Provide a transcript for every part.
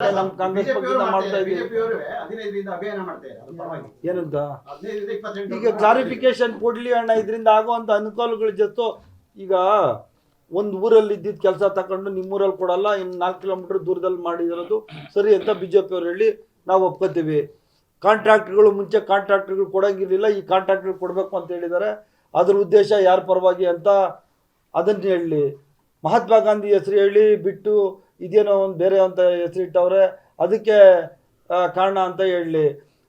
ನಮ್ಮ ಕಾಂಗ್ರೆಸ್ ಪಕ್ಷದಿಂದ ಮಾಡ್ತಾ ಇದೀವಿ ಏನಂತ? ಈಗ ಕ್ಲಾರಿಫಿಕೇಶನ್ ಕೊಡ್ಲಿ ಅಣ್ಣ ಇದರಿಂದ ಆಗುವಂತ ಅನುಕೂಲಗಳ ಜೊತೆ ಈಗ ಒಂದು ಊರಲ್ಲಿ ಇದ್ದಿದ್ದ ಕೆಲಸ ತಗೊಂಡು ನಿಮ್ಮೂರಲ್ಲಿ ಕೊಡಲ್ಲ ಇನ್ ನಾಲ್ಕು ಕಿಲೋಮೀಟರ್ ದೂರದಲ್ಲಿ ಮಾಡಿರೋದು ಸರಿ ಅಂತ ಬಿ ಜೆ ಅವ್ರು ಹೇಳಿ ನಾವು ಒಪ್ಕೋತೀವಿ. ಕಾಂಟ್ರಾಕ್ಟ್ಗಳು ಮುಂಚೆ ಕಾಂಟ್ರಾಕ್ಟ್ಗಳು ಕೊಡಂಗಿರ್ಲಿಲ್ಲ ಈ ಕಾಂಟ್ರಾಕ್ಟ್ಗಳು ಕೊಡಬೇಕು ಅಂತ ಹೇಳಿದ್ದಾರೆ. ಅದ್ರ ಉದ್ದೇಶ ಯಾರ ಪರವಾಗಿ ಅಂತ ಅದನ್ನ ಹೇಳಿ. ಮಹಾತ್ಮ ಗಾಂಧಿ ಹೆಸರು ಹೇಳಿ ಬಿಟ್ಟು ಇದೇನೋ ಒಂದು ಬೇರೆ ಅಂತ ಹೆಸರಿಟ್ಟವ್ರೆ, ಅದಕ್ಕೆ ಕಾರಣ ಅಂತ ಹೇಳಲಿ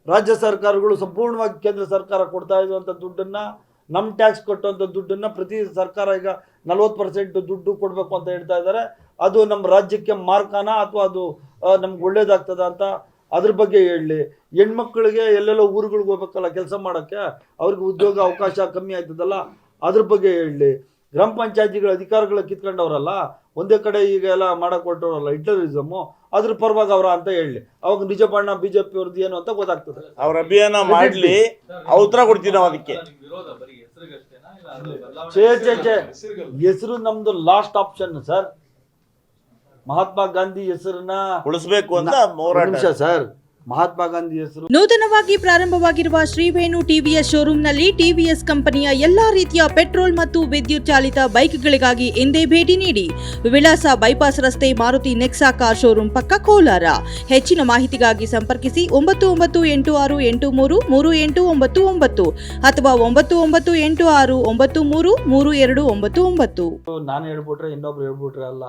ರಾಜ್ಯ ಸರ್ಕಾರಗಳು ಸಂಪೂರ್ಣವಾಗಿ ಕೇಂದ್ರ ಸರ್ಕಾರ ಕೊಡ್ತಾ ಇರುವಂಥ ದುಡ್ಡನ್ನು ನಮ್ಮ ಟ್ಯಾಕ್ಸ್ ಕೊಟ್ಟಂಥ ದುಡ್ಡನ್ನು ಪ್ರತಿ ಸರ್ಕಾರ ಈಗ ನಲ್ವತ್ತು ಪರ್ಸೆಂಟ್ ದುಡ್ಡು ಕೊಡಬೇಕು ಅಂತ ಹೇಳ್ತಾ ಇದ್ದಾರೆ. ಅದು ನಮ್ಮ ರಾಜ್ಯಕ್ಕೆ ಮಾರ್ಕಾನ ಅಥವಾ ಅದು ನಮ್ಗೆ ಒಳ್ಳೇದಾಗ್ತದ ಅಂತ ಅದ್ರ ಬಗ್ಗೆ ಹೇಳಲಿ ಹೆಣ್ಮಕ್ಳಿಗೆ ಎಲ್ಲೆಲ್ಲೋ ಊರುಗಳಿಗೆ ಹೋಗ್ಬೇಕಲ್ಲ ಕೆಲಸ ಮಾಡೋಕ್ಕೆ, ಅವ್ರಿಗೆ ಉದ್ಯೋಗ ಅವಕಾಶ ಕಮ್ಮಿ ಆಯ್ತದಲ್ಲ, ಅದ್ರ ಬಗ್ಗೆ ಹೇಳಲಿ ಗ್ರಾಮ ಪಂಚಾಯತಿಗಳ ಅಧಿಕಾರಗಳ ಕಿತ್ಕೊಂಡವ್ರಲ್ಲ ಒಂದೇ ಕಡೆ ಈಗ ಎಲ್ಲ ಮಾಡಕ್ ಹೊರಟವ್ರಲ್ಲ ಹಿಟ್ಲರಿಸಮು ಅದ್ರ ಪರವಾಗಿ ಅವರ ಅಂತ ಹೇಳಿ. ಅವಾಗ ನಿಜ ಬಣ್ಣ ಬಿ ಜೆ ಪಿ ಅವ್ರದ್ದು ಏನು ಅಂತ ಗೊತ್ತಾಗ್ತದೆ. ಅವ್ರ ಅಭಿಯಾನ ಮಾಡಲಿ ಉತ್ತರ ಕೊಡ್ತೀವಿ ನಾವು ಅದಕ್ಕೆ. ಚೇ ಚೇ ಚೇ ಹೆಸರು ನಮ್ದು last option sir Mahatma Gandhi ಹೆಸರನ್ನ ಉಳಿಸ್ಬೇಕು ಅಂತ ನಿಮಿಷ ಸರ್ ಮಹಾತ್ಮ ಗಾಂಧಿ ಹೆಸರು. ನೂತನವಾಗಿ ಪ್ರಾರಂಭವಾಗಿರುವ ಶ್ರೀವೇಣು ಟಿವಿಎಸ್ ಶೋರೂಮ್ನಲ್ಲಿ ಟಿವಿಎಸ್ ಕಂಪನಿಯ ಎಲ್ಲಾ ರೀತಿಯ ಪೆಟ್ರೋಲ್ ಮತ್ತು ವಿದ್ಯುತ್ ಚಾಲಿತ ಬೈಕ್ಗಳಿಗಾಗಿ ಎಂದೇ ಭೇಟಿ ನೀಡಿ ವಿಳಾಸ ಬೈಪಾಸ್ ರಸ್ತೆ ಮಾರುತಿ ನೆಕ್ಸಾ ಕಾರ್ ಶೋರೂಮ್ ಪಕ್ಕ ಕೋಲಾರ. ಹೆಚ್ಚಿನ ಮಾಹಿತಿಗಾಗಿ ಸಂಪರ್ಕಿಸಿ ಒಂಬತ್ತು ಒಂಬತ್ತು ಎಂಟು ಆರು ಎಂಟು ಮೂರು ಮೂರು ಎಂಟು ಒಂಬತ್ತು ಒಂಬತ್ತು ಅಥವಾ ಒಂಬತ್ತು ಒಂಬತ್ತು ಎಂಟು ಆರು ಒಂಬತ್ತು ಮೂರು ಮೂರು ಎರಡು ಒಂಬತ್ತು ಒಂಬತ್ತು. ನಾನು ಹೇಳ್ಬಿಟ್ರೆ ಇನ್ನೊಬ್ರು ಹೇಳ್ಬಿಟ್ರೆ ಅಲ್ಲ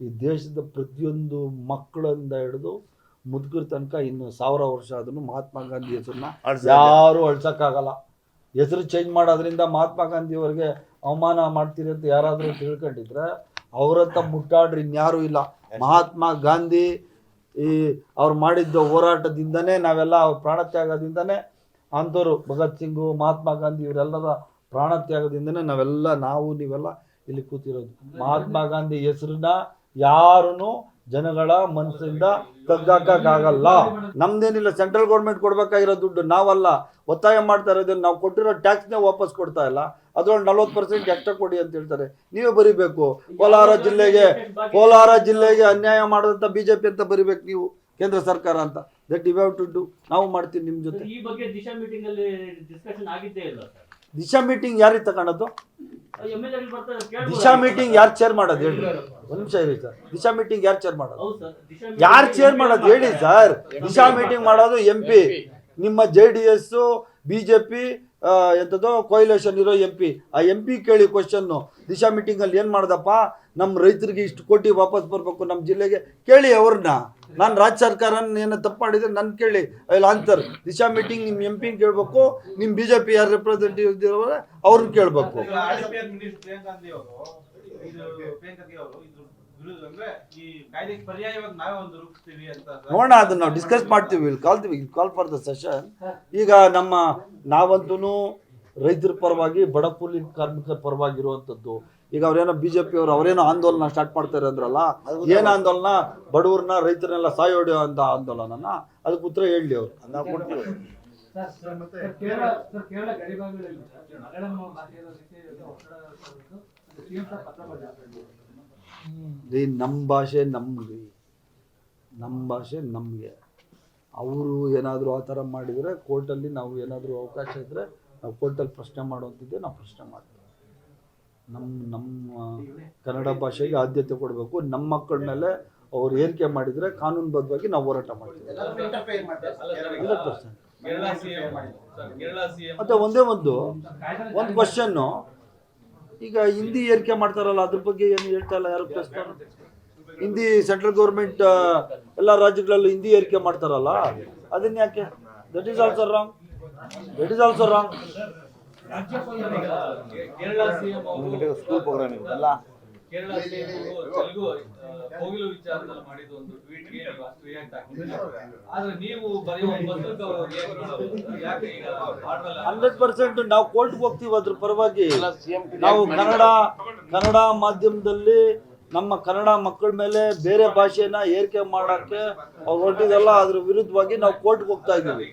ಈ ದೇಶದ ಪ್ರತಿಯೊಂದು ಮಕ್ಕಳಿಂದ ಹಿಡಿದು ಮುದುಕರ ತನಕ ಇನ್ನು ಸಾವಿರ ವರ್ಷ ಆದ್ರೂ ಮಹಾತ್ಮ ಗಾಂಧಿ ಹೆಸರನ್ನ. ಯಾರು ಅಳ್ಸಕ್ಕಾಗಲ್ಲ. ಹೆಸರು ಚೇಂಜ್ ಮಾಡೋದ್ರಿಂದ ಮಹಾತ್ಮ ಗಾಂಧಿ ಅವರಿಗೆ ಅವಮಾನ ಮಾಡ್ತೀರಿ ಅಂತ ಯಾರಾದರೂ ತಿಳ್ಕೊಂಡಿದ್ರೆ ಅವರಂತ ಮುಟ್ಟಾಡ್ರಿ ಇನ್ಯಾರೂ ಇಲ್ಲ. ಮಹಾತ್ಮ ಗಾಂಧಿ ಈ ಅವ್ರು ಮಾಡಿದ್ದ ಹೋರಾಟದಿಂದನೇ ನಾವೆಲ್ಲ ಅವ್ರ ಪ್ರಾಣತ್ಯಾಗದಿಂದನೇ ಅಂಥವ್ರು ಭಗತ್ ಸಿಂಗು ಮಹಾತ್ಮ ಗಾಂಧಿ ಇವರೆಲ್ಲರ ಪ್ರಾಣತ್ಯಾಗದಿಂದನೇ ನಾವೆಲ್ಲ ನಾವು ನೀವೆಲ್ಲ ಇಲ್ಲಿ ಕೂತಿರೋದು. ಮಹಾತ್ಮ ಗಾಂಧಿ ಹೆಸರನ್ನ ಯಾರೂ ಜನಗಳ ಮನಸ್ಸಿಂದ ತಗ್ಗಾಕಾಗಲ್ಲ ನಮ್ದೇನಿಲ್ಲ ಸೆಂಟ್ರಲ್ ಗೌರ್ಮೆಂಟ್ ಕೊಡ್ಬೇಕಾಗಿರೋ ದುಡ್ಡು ನಾವಲ್ಲ. ಒತ್ತಾಯ ಮಾಡ್ತಾ ಇರೋದನ್ನ ನಾವು ಕೊಟ್ಟಿರೋ ಟ್ಯಾಕ್ಸ್ನೇ ವಾಪಸ್ ಕೊಡ್ತಾ ಇಲ್ಲ. ಅದ್ರೊಳಗೆ ನಲ್ವತ್ತು ಪರ್ಸೆಂಟ್ ಎಕ್ಸ್ಟ್ರಾ ಕೊಡಿ ಅಂತ ಹೇಳ್ತಾರೆ. ನೀವೇ ಬರಿಬೇಕು. ಕೋಲಾರ ಜಿಲ್ಲೆಗೆ ಕೋಲಾರ ಜಿಲ್ಲೆಗೆ ಅನ್ಯಾಯ ಮಾಡಿದಂಥ ಬಿ ಜೆ ಪಿ ಅಂತ ಬರಿಬೇಕು ನೀವು ಕೇಂದ್ರ ಸರ್ಕಾರ ಅಂತ. That you have to do ನಾವು ಮಾಡ್ತೀವಿ ನಿಮ್ಮ ಜೊತೆ. ಈ ಬಗ್ಗೆ ದಿಶಾ ಡಿಸ್ಕಷನ್ ಆಗಿದ್ದೇ ಇಲ್ಲ ದಿಶಾ ಮೀಟಿಂಗ್ ಯಾರಿಗೆ ತಗೊಳೋದು ದಿಶಾ ಮೀಟಿಂಗ್ ಯಾರು ಚೇರ್ ಮಾಡೋದು ಹೇಳಿ. ಒಂದು ನಿಮಿಷ ಹೇಳಿ ಸರ್ ದಿಶಾ ಮೀಟಿಂಗ್ ಯಾರು ಚೇರ್ ಮಾಡೋದು? ಹೌದು ಸರ್ ದಿಶಾ ಯಾರು ಚೇರ್ ಮಾಡೋದು ಹೇಳಿ ಸರ್ ದಿಶಾ ಮೀಟಿಂಗ್ ಮಾಡೋದು ಎಂ ಪಿ ನಿಮ್ಮ J D S B J P ಎಂಥದ್ದು ಕೊಯ್ಲೇಷನ್ ಇರೋ ಎಂ ಪಿ ಆ ಎಂ ಪಿ ಕೇಳಿ ಕ್ವಶನ್ನು ದಿಶಾ ಮೀಟಿಂಗಲ್ಲಿ ಏನು ಮಾಡ್ದಪ್ಪ? ನಮ್ಮ ರೈತರಿಗೆ ಇಷ್ಟು ಕೋಟಿ ವಾಪಸ್ ಬರಬೇಕು ನಮ್ಮ ಜಿಲ್ಲೆಗೆ. ಕೇಳಿ ಅವ್ರನ್ನ. ನಾನು ರಾಜ್ಯ ಸರ್ಕಾರ ಏನು ತಪ್ಪು ಮಾಡಿದರೆ ನನ್ನ ಕೇಳಿ. I answer. ದಿಶಾ ಮೀಟಿಂಗ್ ನಿಮ್ಮ ಎಂ ಪಿನ ಕೇಳಬೇಕು ನಿಮ್ಮ ಬಿ ಜೆ ಪಿ ಯಾರು ರೆಪ್ರೆಸೆಂಟೇಟಿವ್ ಇದ್ದೀರವ್ರೆ ಅವ್ರನ್ನ ಕೇಳಬೇಕು. ನೋಡೋಣ ಅದನ್ನ ನಾವು ಡಿಸ್ಕಸ್ ಮಾಡ್ತೀವಿ. ಇಲ್ಲಿ ಕಾಲ್ತೀವಿ ಕಾಲ್ ಫಾರ್ ದ ಸೆಷನ್ ಈಗ ನಮ್ಮ ನಾವಂತೂ ರೈತರ ಪರವಾಗಿ ಬಡ ಕೂಲಿ ಕಾರ್ಮಿಕರ ಪರವಾಗಿರುವಂಥದ್ದು ಈಗ ಅವ್ರೇನೋ ಬಿ ಜೆ ಪಿ ಅವರು ಅವರೇನೋ ಆಂದೋಲನ ಸ್ಟಾರ್ಟ್ ಮಾಡ್ತಾರೆ ಅಂದ್ರಲ್ಲ ಏನು ಆಂದೋಲನ? ಬಡವ್ರನ್ನ ರೈತರನ್ನೆಲ್ಲ ಸಾಯೋಡಿಯೋ ಅಂತ ಆಂದೋಲನನ? ಅದಕ್ಕೆ ಉತ್ತರ ಹೇಳಿ ಅವ್ರು. ಕೊಡ್ತೀವಿ. ರೀ ನಮ್ಮ ಭಾಷೆ ನಮ್ಗೆ. ನಮ್ಮ ಭಾಷೆ ನಮಗೆ. ಅವರು ಏನಾದರೂ ಆ ಥರ ಮಾಡಿದರೆ ಕೋರ್ಟಲ್ಲಿ ನಾವು ಏನಾದರೂ ಅವಕಾಶ ಇದ್ದರೆ ನಾವು ಕೋರ್ಟಲ್ಲಿ ಪ್ರಶ್ನೆ ಮಾಡುವಂಥದ್ದೇ ನಾವು ಪ್ರಶ್ನೆ ಮಾಡ್ತೀವಿ. ನಮ್ಮ ನಮ್ಮ ಕನ್ನಡ ಭಾಷೆಗೆ ಆದ್ಯತೆ ಕೊಡಬೇಕು. ನಮ್ಮ ಮಕ್ಕಳ ಮೇಲೆ ಅವ್ರು ಏರಿಕೆ ಮಾಡಿದರೆ ಕಾನೂನುಬದ್ಧವಾಗಿ ನಾವು ಹೋರಾಟ ಮಾಡ್ತೀವಿ. ಅಥವಾ. Hundred percent. ಮತ್ತು ಒಂದೇ ಒಂದು ಒಂದು ಕ್ವಶನ್ನು ಈಗ ಹಿಂದಿ ಏರಿಕೆ ಮಾಡ್ತಾರಲ್ಲ ಅದ್ರ ಬಗ್ಗೆ ಏನು ಹೇಳ್ತಾ ಇಲ್ಲ ಯಾರು ಪ್ರಶ್ನೆ? ಹಿಂದಿ ಸೆಂಟ್ರಲ್ ಗೌರ್ಮೆಂಟ್ ಎಲ್ಲ ರಾಜ್ಯಗಳಲ್ಲೂ ಹಿಂದಿ ಏರಿಕೆ ಮಾಡ್ತಾರಲ್ಲ ಅದನ್ನ ಯಾಕೆ? That is also wrong that is also wrong Kerala Telugu Kogilu ವಿಚಾರದಲ್ಲಿ ಮಾಡಿದ ಒಂದು ಟ್ವೀಟ್ಗೆ ಅಷ್ಟು ರಿಯಾಕ್ಟ್ ಆಗ್ತಿದೆ. ಆದ್ರೆ ನೀವು ಬರೆಯುವ ಪತ್ರಕ್ಕೆ ಅವರು ಯಾಕೆ ಈಗ ಹಂಡ್ರೆಡ್ ಪರ್ಸೆಂಟ್ ನಾವು ಕೋರ್ಟ್ಗೆ ಹೋಗ್ತೀವಿ ಅದ್ರ ಪರವಾಗಿ. ನಾವು ಕನ್ನಡ ಕನ್ನಡ ಮಾಧ್ಯಮದಲ್ಲಿ ನಮ್ಮ ಕನ್ನಡ ಮಕ್ಕಳ ಮೇಲೆ ಬೇರೆ ಭಾಷೆನ ಏರಿಕೆ ಮಾಡೋಕ್ಕೆ ಅವ್ರು ಹೊರಟಿದಲ್ಲ ಅದ್ರ ವಿರುದ್ಧವಾಗಿ ನಾವು ಕೋರ್ಟ್ಗೆ ಹೋಗ್ತಾ ಇದ್ದೀವಿ.